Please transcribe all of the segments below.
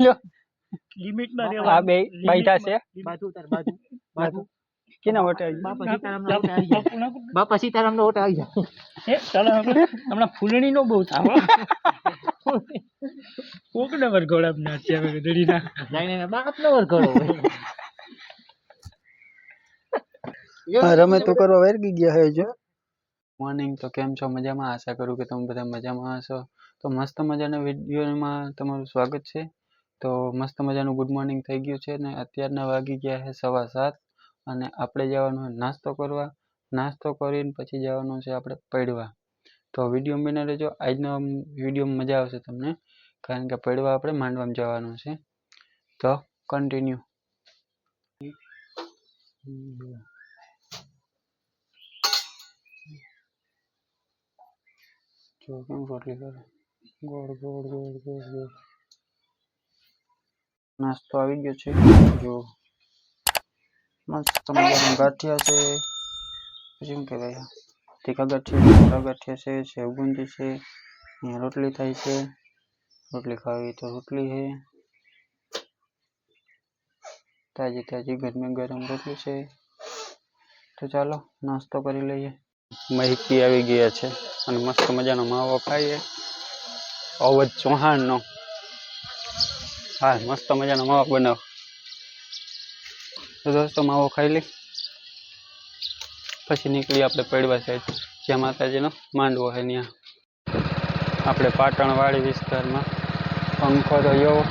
લ્યો. લિમિટમાં આ બે બાઈઠા છે. બાજુ ઉતાર બાજુ. બાજુ. કેના વટે આવી? બાપા સીતારામ નો ઓટે આવી જાય. બાપા. સીતારામ નો ઓટે આવી જાય. એ ચાલો હમણાં ફૂલણી નો બહુ થાવ. કોક ને વરઘોડા બાપ વરઘોડો રમે તો કરવા વેરગી ગયા હે જો. મોર્નિંગ તો કેમ છો? મજામાં? આશા કરું કે તમે બધા મજામાં હશો. તો મસ્ત મજાના વિડીયોમાં તમારું સ્વાગત છે. તો મસ્ત મજાનું ગુડ મોર્નિંગ થઈ ગયું છે ને અત્યારના વાગી ગયા છે સવા સાત અને આપણે જવાનું છે નાસ્તો કરવા. નાસ્તો કરીને પછી જવાનું છે આપણે પડવા. તો વીડિયો બને રહેજો. આજનો વીડિયો મજા આવશે તમને. કારણ કે પડવા આપણે માંડવામાં જવાનું છે. તો કન્ટિન્યુ જો કેમ રોટલી કરે? ગોળ ગોળ ગોળ ગોળ ગોળ. નાસ્તો આવી ગયો છે. જો, મસ્ત મજાના ગાંઠિયા છે. શું કહેવાય? તીખા ગાંઠિયા મોટા ગાંઠિયા છે સેવ બુંદી છે, અહીંયા રોટલી થાય છે. રોટલી ખાવી તો રોટલી છે. તાજી તાજી ગરમે ગરમ રોટલી છે. તો ચાલો, નાસ્તો કરી લઈએ. મહેકી આવી ગયા છે અને મસ્ત મજાનો માવો ખાઈએ. અવધ ચૌહાણનો હા, મસ્ત મજાનો માવો બનાવ. તો દોસ્તો, માવો ખાઈ લઈ. પછી નીકળી આપણે પડવા સાઈડ. જ્યાં માતાજીનો માંડવો છે ત્યાં આપણે પાટણવાડી વિસ્તારમાં પંખો તો એવો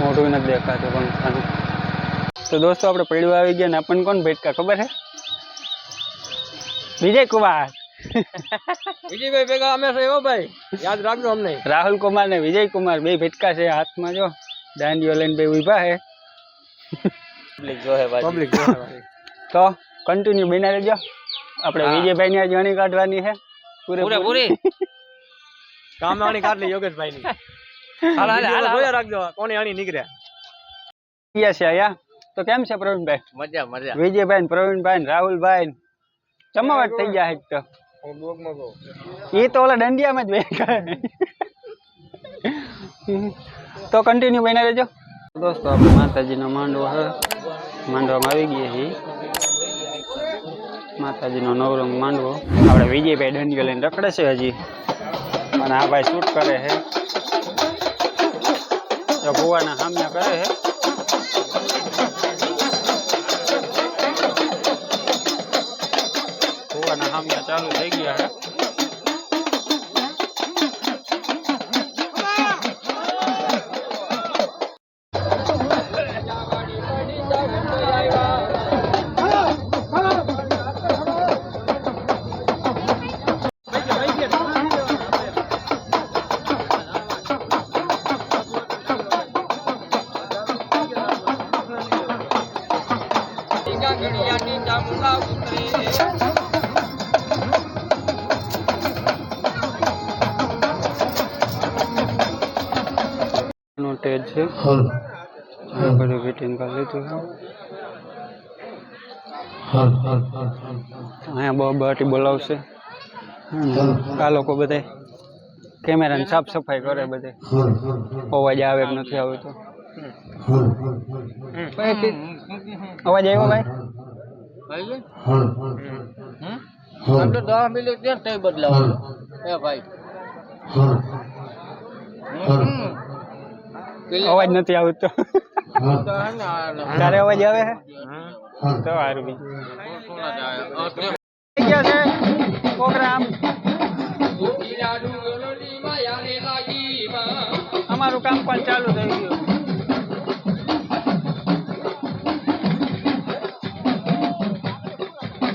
મોઢું નથી દેખાતું પંખાનું. તો દોસ્તો, આપણે પડવા આવી ગયા ને આપણને કોણ ભેટકા ખબર છે વિજય કુમાર. વિજયભાઈ ભેગા અમે છે એવો ભાઈ. યાદ રાખજો અમને. રાહુલ કુમાર ને વિજય કુમાર બે ભેટકા છે હાથમાં જો. દાંડીઓ લઈને બે ઊભા છે. પબ્લિક જોહે પબ્લિક તો કન્ટિન્યુ બના રહેજો. આપણે હા. વિજયભાઈ ની જણી કાઢવાની છે. પૂરેપૂરી. કામવાણી કાઢલી યોગેશભાઈ ની હાલ હાલ હાલ જોયા રાખજો કોને આણી નીકળ્યા. ગયા છે આયા. તો કેમ છે પ્રવીણભાઈ? મજા મજા. વિજયભાઈ ને પ્રવીણભાઈ ને રાહુલભાઈ ને. જમાવટ થઈ ગયા છે તો. એ તો ઓલા દંડિયામાં જ બેઠા તો કન્ટિન્યુ બના રહેજો દોસ્તો આપણે માતાજીનો માંડવો છે માંડવામાં આવી ગયા છીએ માતાજીનો નવરંગ માંડવો આપણે વિજયભાઈ દંડિયો લઈને રખડે છે હજી। અને આ ભાઈ શૂટ કરે છે। તો ભુવાના સામ્યા કરે છે। સામ્યા ચાલુ થઈ ગયા. છે નો ટેજ છે આ બધું ફિટિંગ કરી લીધું અહીંયા બહુ બહારથી બોલાવશે. આ લોકો બધા કેમેરાની સાફ સફાઈ કરે બધે અવાજ આવે કે નથી આવતો. અવાજ આવ્યો ભાઈ? તો દસ મિનિટ ત્યાં તઈ એ ભાઈ. અવાજ નથી આવતો. તારે અવાજ આવે છે તો સારું બી. ગયા છે. પ્રોગ્રામ. અમારું કામ પણ ચાલુ થઈ ગયું.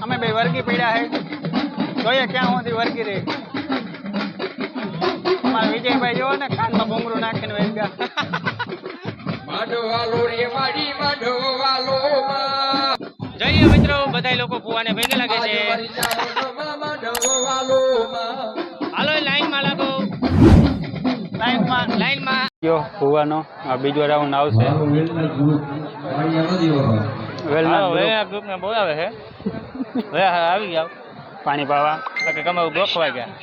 અમે બે વર્ગી પીડ્યા છે જોઈએ ક્યાં સુધી વર્ગી રહી. અમારા વિજયભાઈ જોવો ને કાનમાં ભૂંગળું નાખીને જઈએ મિત્રો બધા લોકો ફુવાને ભેગે લાગે છે. હાલો લાઈનમાં લાગો. લાઈનમાં લાઈનમાં. જો ફુવાનો આ બીજો રાઉન્ડ આવશે. વેલના ગ્રુપ ને બોલાવે છે. હવે આવી ગયા પાણી પાવા. કે કમાવું ગોખવા ગયા.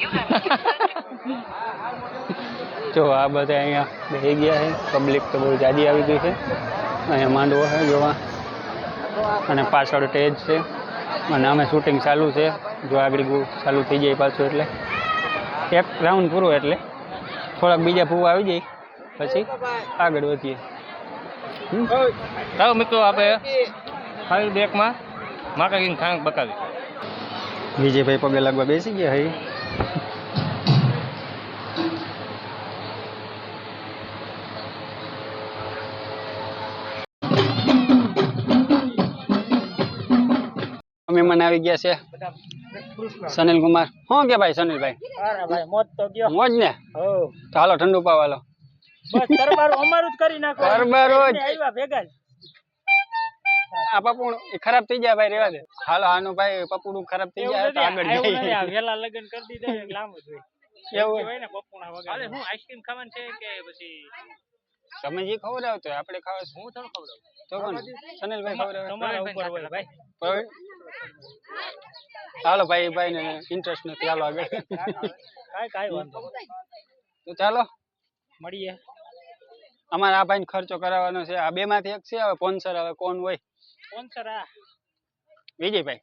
જો આ બધા અહીંયા બેસી ગયા છે. પબ્લિક તો બહુ જાદી આવી ગઈ છે. અહીંયા માંડવો છે જોવા. અને પાછળ સ્ટેજ છે. અને અમે શૂટિંગ ચાલુ છે. જો આગળ ચાલુ થઈ જાય પાછું એટલે. એક રાઉન્ડ પૂરો એટલે. થોડાક બીજા ફૂવા આવી જાય. પછી આગળ વધીએ? ચાલો મિત્રો આપણે ખાલી બેકમાં માકા ખાંક ખાંગ બકાવી વિજયભાઈ પગે લાગવા બેસી ગયા હઈ મહેમાન આવી ગયા છે. સનીલ કુમાર. શું કે ભાઈ સનીલભાઈ? અરે ભાઈ તો ગયો. મોજ ને? તો હાલો ઠંડુ એ ખરાબ થઈ જાય ભાઈ રેવા દે. હાલો આનું ભાઈ પપુડું ખરાબ થઈ જાય તો આગળ વહેલા લગ્ન કરી દીધા લાંબુ એવું હોય ને પપ્પુના વગર. હું આઈસ્ક્રીમ ખાવાનું છે કે પછી? તમે જે ખવડાવતો આપણે ખાવા હું તમને ખવડાવું? તો કોણ સનીલભાઈ ખવડાવે. તમારા ઉપર હોય ભાઈ હવે? હાલો ભાઈ ભાઈ ને ઇન્ટરેસ્ટ નથી. હાલો આગળ. કાંઈ કાંઈ વાંધો તો ચાલો. મળીએ. અમારે આ ભાઈ ખર્ચો કરાવવાનો છે. આ બે માંથી એક છે હવે સ્પોન્સર હવે કોણ હોય? સ્પોન્સર આ. વિજયભાઈ.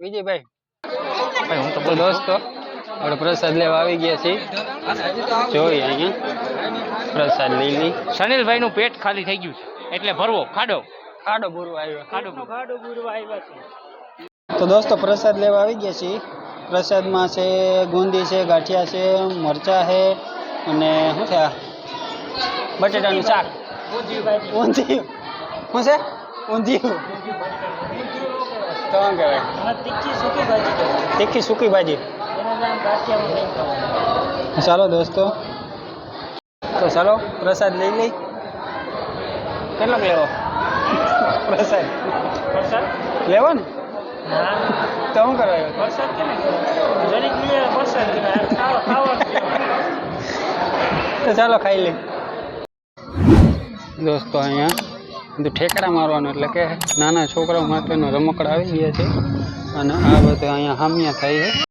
વિજયભાઈ. ભાઈ હું તો દોસ્તો. આપણે પ્રસાદ લેવા આવી ગયા છીએ. જોઈએ અહીંયા. પ્રસાદ લઈ લઈ. સનીલભાઈ નું પેટ ખાલી થઈ ગયું છે. એટલે ભરવો ખાડો. ખાડો પૂરો આવ્યો. ખાડો ખાડો ગુરવા આવ્યા છે. તો દોસ્તો પ્રસાદ લેવા આવી ગયા છીએ. પ્રસાદમાં છે ગુંદી છે ગાંઠિયા છે મરચા છે અને શું છે આ? બટેટાનું શાક. ઊંધિયું. શું છે? ઊંધિયું. કોણ કહેવાય? તીખી સૂકી ભાજી. ચાલો દોસ્તો. તો ચાલો પ્રસાદ લઈ લઈ. કેટલો લેવો પ્રસાદ. પ્રસાદ? લેવો ના? તો શું કરવા વરસાદ કેને કહેવાય? જરીક લઈએ વરસાદ. ખાવા ખાવા. તો ચાલો ખાઈ લઈ દોસ્તો અહીંયા બધું ઠેકડા મારવાનું એટલે કે નાના છોકરાઓ માટેનો રમકડા આવી ગયા છે અને આ બધું અહીંયા હામિયા થાય છે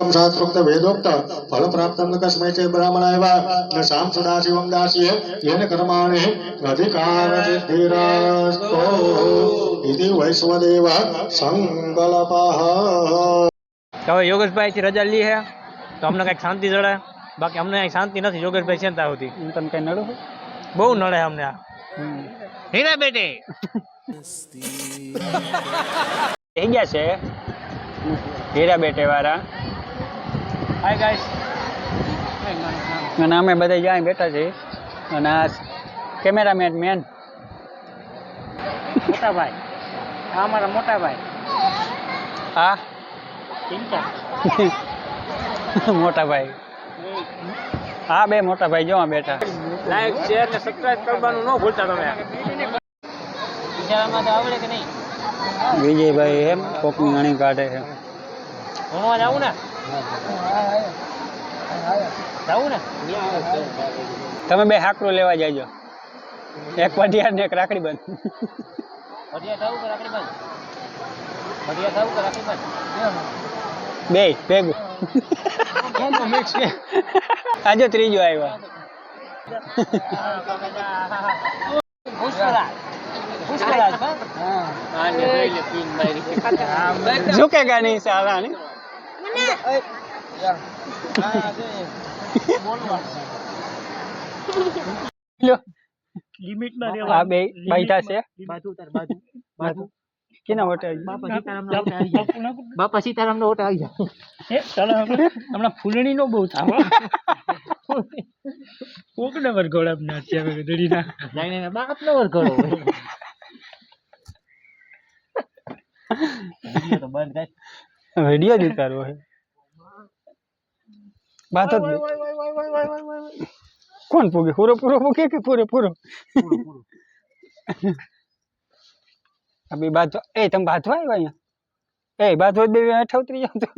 શાસ્ત્રોક્ત વેદોક્ત ફળ પ્રાપ્તમ કસ્મૈ ચે બ્રાહ્મણાય વા ન શામ સદાશિવમ દાસ્યે યેન કર્માણે અધિકાર સિદ્ધિરસ્તો ઇતિ વૈશ્વદેવ સંકલ્પઃ। તો યોગેશભાઈ થી રજા લી હે તો અમને કંઈક શાંતિ જડે બાકી અમને કઈ શાંતિ નથી યોગેશભાઈ છે ને ત્યાં સુધી. એમ તમે કઈ નડો બહુ નડે અમને આ. હીરા બેટે! થઈ ગયા છે? હીરા બેટે વાળા હાય ગાઈસ અને અમે બધા જ્યાં બેઠા છીએ અને આ કેમેરામેન મેન મોટાભાઈ આ અમારા મોટાભાઈ હા આ ચિંતા મોટા ભાઈ હા બે મોટાભાઈ જો બેઠા. લાઈક શેર ને સબસ્ક્રાઇબ કરવાનું ન ભૂલતા તમે. બિચારામાં તો આવડે કે નહીં? વિજયભાઈ એમ કોકની ગાણી કાઢે છે. ભણવા જાવું ને? જાવું ને તમે બે હાકડું લેવા જાજો. એક પઢિયાર ને એક રાખડી બંધ. ભજીયા થવું કે રાખડી બંધ? ભજીયા થવું કે રાખડી બંધ? બે ભેગું. આજે ત્રીજો આવ્યો. પુષ્પરાજ પુષ્પરાજ ઝુકેગા નહીં સાલા ને. લ્યો, આ બે બાઈટા છે. બાજુ ઉતાર બાજુ. બાજુ. કેના વટે બાપા સીતારામ નો આવી બાપા સીતારામ નો આવી જાય હમણાં ફૂલણી નો બહુ થાવ કોક ને વરઘોડા ના છે હવે ના જાઈને બાપ નો વરઘોડો તો બંધ થાય વીડિયો જ ઉતારવો છે વાત જ નહીં. કોણ પૂગે પૂરો પૂરો પૂગે કે પૂરે પૂરો આ બે બાજુ એ તમે બાજવા આવ્યા અહીંયા એ બાજુ બે હેઠ ઉતરી જાવ તો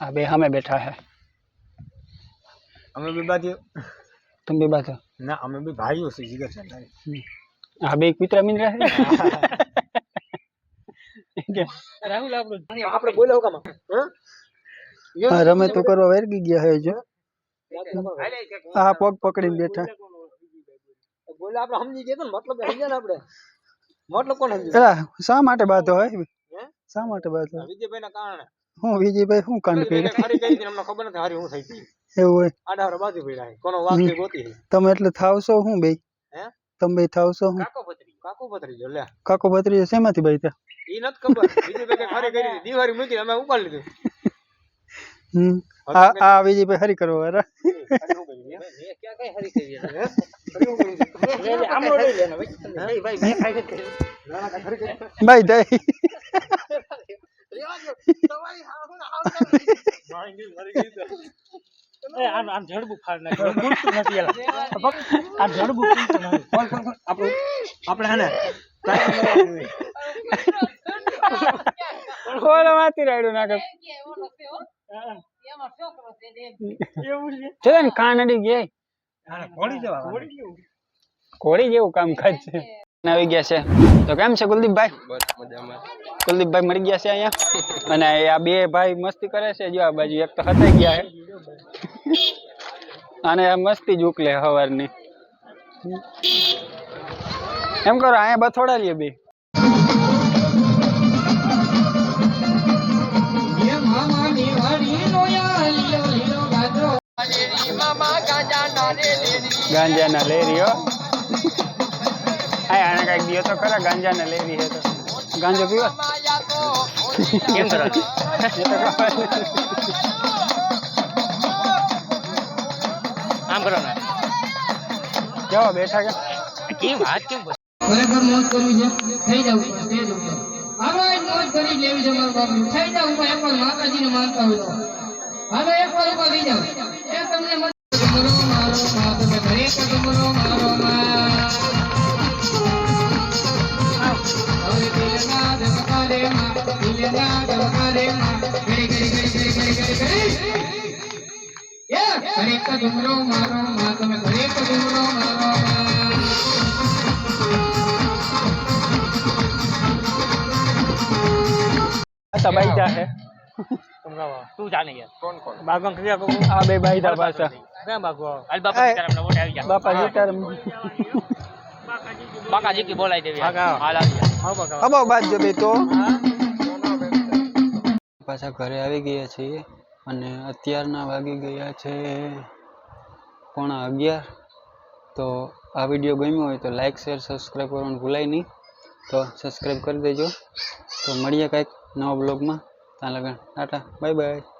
આ બે સામે બેઠા હે અમે બી બાજુ તમે બે બાજુ ના અમે બી ભાઈઓ છે જીગર છે આ બે કુતરા મિંદ્રા હે રાહુલ આપણું આપણે બોલો કામ હા? રમે તો કરવા વેરગી ગયા હે જો. આ પગ પકડીને બેઠા. બોલે આપણે સમજી ગયા તો ને મતલબ સમજ્યા ને આપણે? મતલબ કોણ સમજ્યું? એલા શા માટે બાતો હોય હે? શા માટે બાતો વિજયભાઈ ના કારણે. હું વિજયભાઈ શું કાંડ ખરી કર્યું કરી હતી અમને ખબર નથી હારી હું થઈ હતી. એવું હોય. આડા બાજુ પડ્યા છે. કોનો વાક છે ગોતી છે. તમે એટલે થાવશો હું બે હે? તમે બે થાવશો હું? કાકો પતરી કાકો પતરી જો લે કાકો ભત્રીજો શેમાંથી ઈ નત ખબર બીજી કે ખરી કરી. દિવાળી મૂકી અમે ઉપાડી લીધું હમ આ આ હરી દાઈ એ આમ આમ જડબું ફાડ નાખ્યું. મૂળતું નથી એલા. જડબું મૂળતું નથી. આપણે હે ને ખોળો માથી રાડ્યું નાખે. છે? છે ને કાનડી ગયા હા, ઘોડી જવા કોળી જેવું. કામકાજ છે. આવી ગયા છે. તો કેમ છે કુલદીપભાઈ? કુલદીપભાઈ મળી ગયા છે અહીંયા? અને આ બે ભાઈ મસ્તી કરે છે. જો આ બાજુ એક તો હતાઈ ગયા છે. અને આ મસ્તી જ ઉકલે સવારની એમ કરો અહીંયા બથોડા લે બે. ગાંજા ના લેરીઓ આ આને કંઈક દિયો તો ખરા ગાંજા ને લેરી હે તો. ગાંજો પીવા? કેમ કરો. આમ કરો ને. જાઓ બેઠા કે? કેમ? હાથ કેમ ખરેખર મોજ કરવી છે. થઈ જવું છે તે જ ઉપર. હાલો મોજ કરી લેવી છે મારું બાપુ થઈ જાવ ઉપર એકવાર માતાજીને માનતા હોય હવે એક વાર ઉપર થઈ જાવ. એ તમને મારો મા તમે દરેક ડુમરો મારો દરેક ડુમરો મારો મા દરેક ડુમરો મારો. મા આ હે તું જાને યાર. કોણ કોણ? બાગમ ક્રિયા કો આ બે બાઈજા પાછા ક્યાં બાગો હાલ બાપા સીતારામ ના વોટ આવી ગયા. બાપા સીતારામ બાકાજી કી બોલાઈ દેવી. હાલ આવી હા બાકા અબો બાજુ બે તો પાછા ઘરે આવી ગયા છીએ. અને અત્યારના વાગી ગયા છે પોણા અગિયાર. તો આ વીડિયો ગમ્યો હોય તો લાઇક શેર સબસ્ક્રાઈબ કરવાનું ભૂલાય નહીં. તો સબસ્ક્રાઈબ કરી દેજો. તો મળીએ કાંઈક નવા બ્લોગમાં ત્યાં લગન. ટાટા. Bye bye